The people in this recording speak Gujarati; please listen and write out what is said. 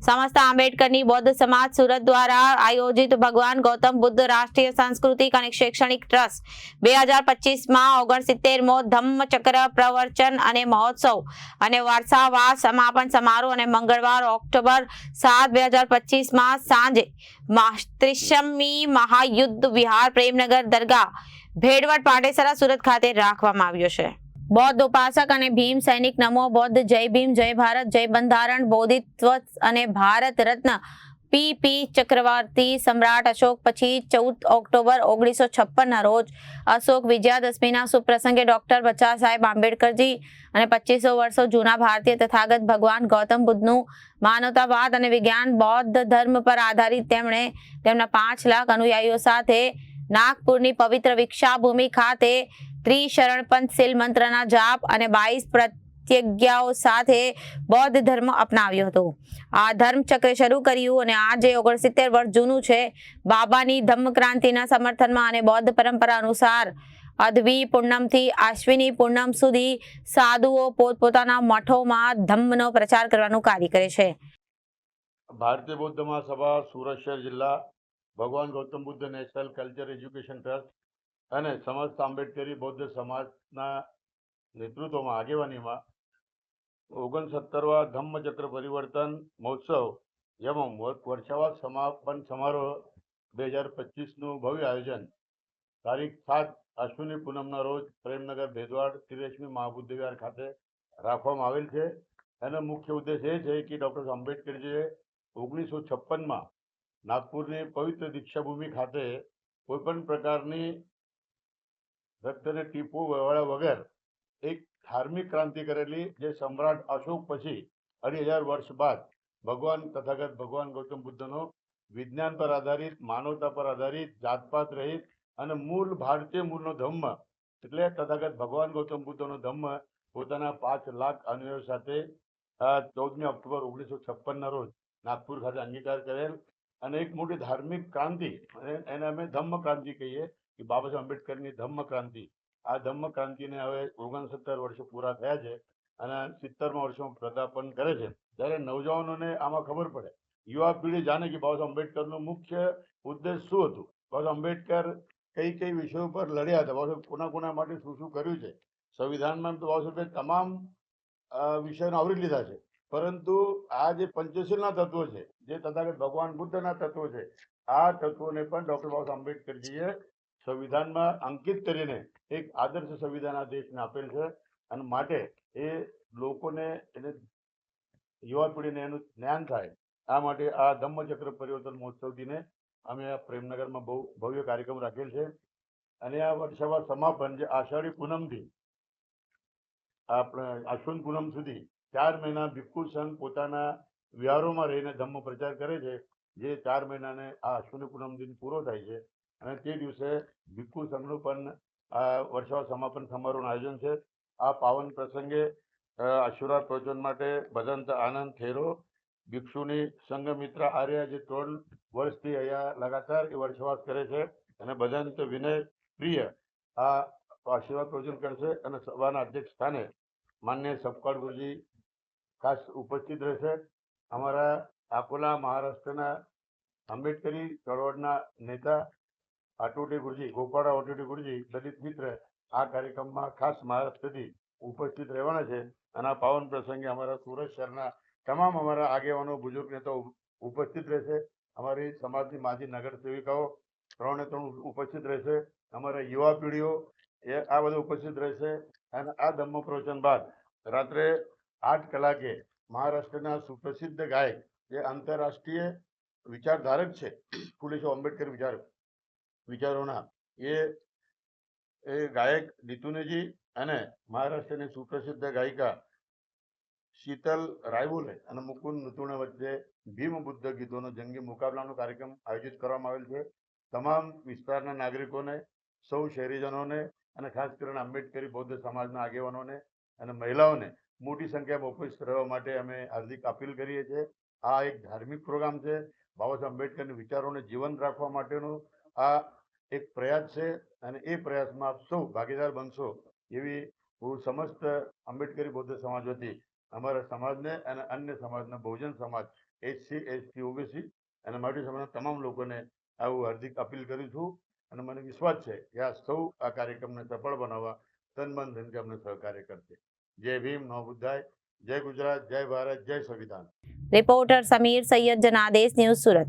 સમસ્ત આંબેડકરની બૌદ્ધ સમાજ સુરત દ્વારા આયોજિત ભગવાન ગૌતમ બુદ્ધ રાષ્ટ્રીય સાંસ્કૃતિક અને શૈક્ષણિક ટ્રસ્ટ બે હજાર પચીસમાં ઓગણસિત્તેરમો ધમ્મચક્ર પ્રવચન અને મહોત્સવ અને વારસાવાર સમાપન સમારોહ અને મંગળવાર ઓક્ટોબર સાત બે હજાર પચીસમાં સાંજે ત્રિશમી મહાયુદ્ધ વિહાર પ્રેમનગર દરગાહ ભેડવટ પાટેસરા સુરત ખાતે રાખવામાં આવ્યો છે. બૌદ્ધ ઉપાસક અને ભીમ સૈનિક નમો બૌદ્ધ, જય ભીમ, જય ભારત, જય બંધારણ, બોધિત્વ અને ભારત રત્ન. પી. પી. ચક્રવર્તી સમ્રાટ અશોક પછી ચૌદ ઓક્ટોબર ઓગણીસો છપ્પનના રોજ અશોક વિજયાદશમીના સુપ્રસંગે ડૉક્ટર બચ્ચા સાહેબ આંબેડકરજી અને પચીસો વર્ષો જૂના ભારતીય તથાગત ભગવાન ગૌતમ બુદ્ધનું માનવતાવાદ અને વિજ્ઞાન બૌદ્ધ ધર્મ પર આધારિત તેમણે તેમના પાંચ લાખ અનુયાયીઓ સાથે નાગપુરની પવિત્ર વિક્ષાભૂમિ ખાતે ત્રિશરણ પંથ શીલ મંત્રના જાપ અને બાવીસ પ્રત્યજ્ઞાઓ સાથે બૌદ્ધ ધર્મ અપનાવ્યો હતો. આ ધર્મચક્ર શરૂ કર્યું અને આજે ઓગણસિત્તેર વર્ષ જૂનું છે. બાબાની ધમ્મ ક્રાંતિના સમર્થનમાં અને બૌદ્ધ પરંપરા અનુસાર અધવી પૂર્ણમથી આશ્વિની પૂર્ણમ સુધી સાધુઓ પોતપોતાના મઠોમાં ધમ્મનો પ્રચાર કરવાનું કાર્ય કરે છે. ભારતીય બૌદ્ધ મહાસભા સુરત શહેર જિલ્લા ભગવાન Gautam Buddha national culture education trust અને સમસ્ત આંબેડકરી બૌદ્ધ સમાજના નેતૃત્વમાં આગેવાનીમાં ઓગણસત્તરવા ધમ્મચક્ર પરિવર્તન મહોત્સવ, જેમાં વર્ષાવા સમાપન સમારોહ બે હજાર પચીસનું ભવ્ય આયોજન. તારીખ સાત અશ્વિની પૂનમના રોજ પ્રેમનગર ભેદવાડ ત્રિરેશમી મહાબુદ્ધિવિહાર ખાતે રાખવામાં આવેલ છે. એનો મુખ્ય ઉદ્દેશ એ છે કે ડૉક્ટર આંબેડકરજીએ ઓગણીસો છપ્પનમાં નાગપુરની પવિત્ર દીક્ષાભૂમિ ખાતે કોઈપણ પ્રકારની રક્તને ટીપુ વવાળ્યા વગર એક ધાર્મિક ક્રાંતિ કરેલી, જે સમ્રાટ અશોક પછી અઢી હજાર વર્ષ બાદ ભગવાન તથાગત ભગવાન ગૌતમ બુદ્ધનો વિજ્ઞાન પર આધારિત, માનવતા પર આધારિત, જાતપાત રહિત અને મૂળ ભારતીય મૂળનો ધમ્મ એટલે તથાગત ભગવાન ગૌતમ બુદ્ધનો ધમ્મ પોતાના પાંચ લાખ અનુયાયીઓ સાથે ચૌદમી ઓક્ટોબર ઓગણીસો છપ્પનના રોજ નાગપુર ખાતે અંગીકાર કરેલ અને એક મોટી ધાર્મિક ક્રાંતિ એને અમે ધમ્મ ક્રાંતિ કહીએ કે બાબા સાહેબ આંબેડકરની ધમ્મ ક્રાંતિ આ ધમ્મ ક્રાંતિને હવે ઓગણસત્તર વર્ષો પૂરા થયા છે અને સિત્તેરમા વર્ષમાં પ્રદાપન કરે છે. ત્યારે નવજવાનોને આમાં ખબર પડે. યુવા પેઢી જાણે કે બાબા સાહેબ આંબેડકરનું મુખ્ય ઉદ્દેશ શું હતું? બાબા સાહેબ આંબેડકર કઈ કઈ વિષયો પર લડ્યા હતા? બાબા કોના કોના માટે શું શું કર્યું છે? સંવિધાનમાં તો બાબા સાહેબે તમામ વિષયોને આવરી લીધા છે. પરંતુ આ જે પંચશીલના તત્વો છે, જે તથાગત ભગવાન બુદ્ધના તત્વો છે, આ તત્વોને પણ ડોક્ટર બાબા આંબેડકરજીએ સંવિધાનમાં અંકિત કરીને એક આદર્શ સંવિધાન આ દેશને આપેલ છે અને માટે એ લોકોને એને યુવા પેઢીને એનું જ્ઞાન થાય. આ માટે આ ધમ્મચક્ર પરિવર્તન મહોત્સવથીને અમે આ પ્રેમનગરમાં બહુ ભવ્ય કાર્યક્રમ રાખેલ છે. અને આ વર્ષાવા સમાપન જે આષાઢી પૂનમથી, આપણે આશ્વિન પૂનમ સુધી ચાર મહિના ભિક્ષુ સંઘ પોતાના વિહારોમાં રહીને ધમ્મ પ્રચાર કરે છે. જે ચાર મહિનાને આ અશ્વિની પૂનમ દિન પૂરો થાય છે. અને તે દિવસે ભિક્ષુ સંઘનું પણ આ વર્ષા સમાપન સમારોહનું આયોજન છે. આ પાવન પ્રસંગે આશીર્વાદ પ્રવચન માટે ભદંત આનંદ ખેરો ભિક્ષુની સંઘમિત્ર આર્ય જે ત્રણ વર્ષથી અહીંયા લગાતાર એ વર્ષવાસ કરે છે અને ભજંત વિનય પ્રિય આ આશીર્વાદ પ્રવચન કરશે અને સભાના અધ્યક્ષ સ્થાને માન્ય સપકાળ ગુરુજી ખાસ ઉપસ્થિત રહેશે. અમારા આકોલા મહારાષ્ટ્રના આંબેડકરી ચળવળના નેતા આટોટી ગુરુજી, ગોપાળા ઓટોટી ગુરુજી, દલિત મિત્ર, આ કાર્યક્રમમાં ખાસ મહારાષ્ટ્રથી ઉપસ્થિત રહેવાના છે અને આ પાવન પ્રસંગે અમારા સુરત શહેરના તમામ અમારા આગેવાનો બુજુર્ગ નેતાઓ ઉપસ્થિત રહેશે. અમારી સમાજની માજી નગર સેવિકાઓ ત્રણે ત્રણ ઉપસ્થિત રહેશે. અમારા યુવા પેઢીઓ એ આ બધા ઉપસ્થિત રહેશે અને આ ધમ્મ પ્રવચન બાદ રાત્રે આઠ કલાકે મહારાષ્ટ્રના સુપ્રસિદ્ધ ગાયક, જે આંતરરાષ્ટ્રીય વિચારધારક છે ફુલેશો આંબેડકર વિચાર વિચારોના એ એ ગાયક નીતુનેજી અને મહારાષ્ટ્રની સુપ્રસિદ્ધ ગાયિકા શીતલ રાયબોલે અને મુકુંદ નતુણે વચ્ચે ભીમ બુદ્ધ ગીતોનો જંગી મુકાબલાનો કાર્યક્રમ આયોજિત કરવામાં આવેલ છે. તમામ વિસ્તારના નાગરિકોને, સૌ શહેરીજનોને અને ખાસ કરીને આંબેડકરી બૌદ્ધ સમાજના આગેવાનોને અને મહિલાઓને મોટી સંખ્યામાં ઉપસ્થિત રહેવા માટે અમે હાર્દિક અપીલ કરીએ છીએ. આ એક ધાર્મિક પ્રોગ્રામ છે. બાબા સાહેબ આંબેડકરની વિચારોને જીવંત રાખવા માટેનો આ એક પ્રયાસ છે અને એ પ્રયાસમાં આપ સૌ ભાગીદાર બનશો એવી હું સમસ્ત આંબેડકરી બૌદ્ધ સમાજ વતી અમારા સમાજને અને અન્ય સમાજના Bahujan Samaj SC ST OBC અને માટી સમાજના તમામ લોકોને આવું હાર્દિક અપીલ કરું છું અને મને વિશ્વાસ છે કે આ સૌ આ કાર્યક્રમને સફળ બનાવવા તન મન ધનથી અમને સહકાર્ય કરશે. જય ભીમ નવ બુદ્ધાય, જય ગુજરાત, જય ભારત, જય સંવિધાન. Reporter Samir Saiyed Janadesh news Surat